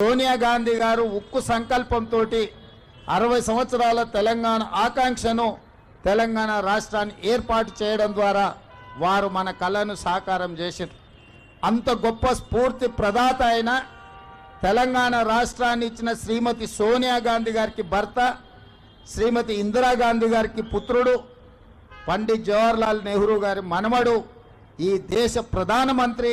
సోనియా గాంధీ గారు ఉక్కు సంకల్పంతో అరవై సంవత్సరాల తెలంగాణ ఆకాంక్షను తెలంగాణ రాష్ట్రాన్ని ఏర్పాటు చేయడం ద్వారా వారు మన కళను సాకారం చేశారు అంత గొప్ప స్ఫూర్తి ప్రదాత అయిన తెలంగాణ రాష్ట్రాన్ని ఇచ్చిన శ్రీమతి సోనియా గాంధీ గారికి భర్త శ్రీమతి ఇందిరాగాంధీ గారికి పుత్రుడు పండిత్ జవహర్లాల్ నెహ్రూ గారి మనమడు ఈ దేశ ప్రధానమంత్రి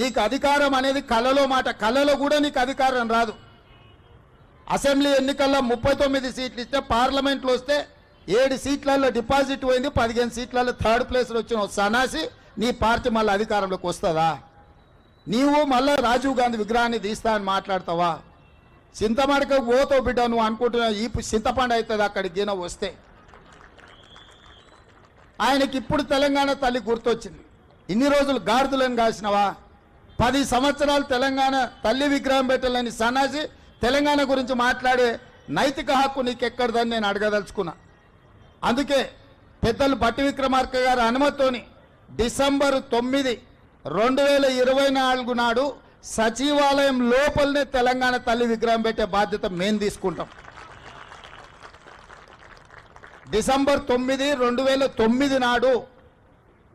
నీకు అధికారం అనేది కళలో మాట. కళలో కూడా నీకు అధికారం రాదు. అసెంబ్లీ ఎన్నికల్లో ముప్పై తొమ్మిది సీట్లు ఇస్తే పార్లమెంట్లో వస్తే ఏడు సీట్లలో డిపాజిట్ పోయింది పదిహేను సీట్లలో థర్డ్ ప్లేస్లో వచ్చిన సనాసి నీ పార్టీ మళ్ళీ అధికారంలోకి వస్తుందా? నీవు మళ్ళీ రాజీవ్ గాంధీ విగ్రహాన్ని తీస్తా అని మాట్లాడతావా? చింతమడక పోతో బిడ్డ నువ్వు అనుకుంటున్నావు ఈ చింతపండు అవుతుంది అక్కడికి గిన వస్తే. ఆయనకి ఇప్పుడు తెలంగాణ తల్లి గుర్తొచ్చింది. ఇన్ని రోజులు గాడిదలను కాసినవా? పది సంవత్సరాలు తెలంగాణ తల్లి విగ్రహం పెట్టాలని సన్నాసి తెలంగాణ గురించి మాట్లాడే నైతిక హక్కు నీకు ఎక్కడదని నేను అడగదలుచుకున్నా. అందుకే పెద్దలు భట్టి విక్రమార్క గారి అనుమతితోని డిసెంబర్ తొమ్మిది రెండు వేల ఇరవై నాలుగు నాడు సచివాలయం లోపలనే తెలంగాణ తల్లి విగ్రహం పెట్టే బాధ్యత మేము తీసుకుంటాం. డిసెంబర్ తొమ్మిది రెండు వేల తొమ్మిది నాడు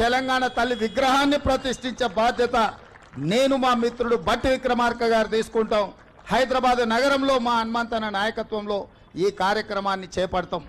తెలంగాణ తల్లి విగ్రహాన్ని ప్రతిష్ఠించే బాధ్యత నేను మా మిత్రుడు బట్టి విక్రమార్క గారు తీసుకుంటాం. హైదరాబాద్ నగరంలో మా హనుమంతన నాయకత్వంలో ఈ కార్యక్రమాన్ని చేపడతాం.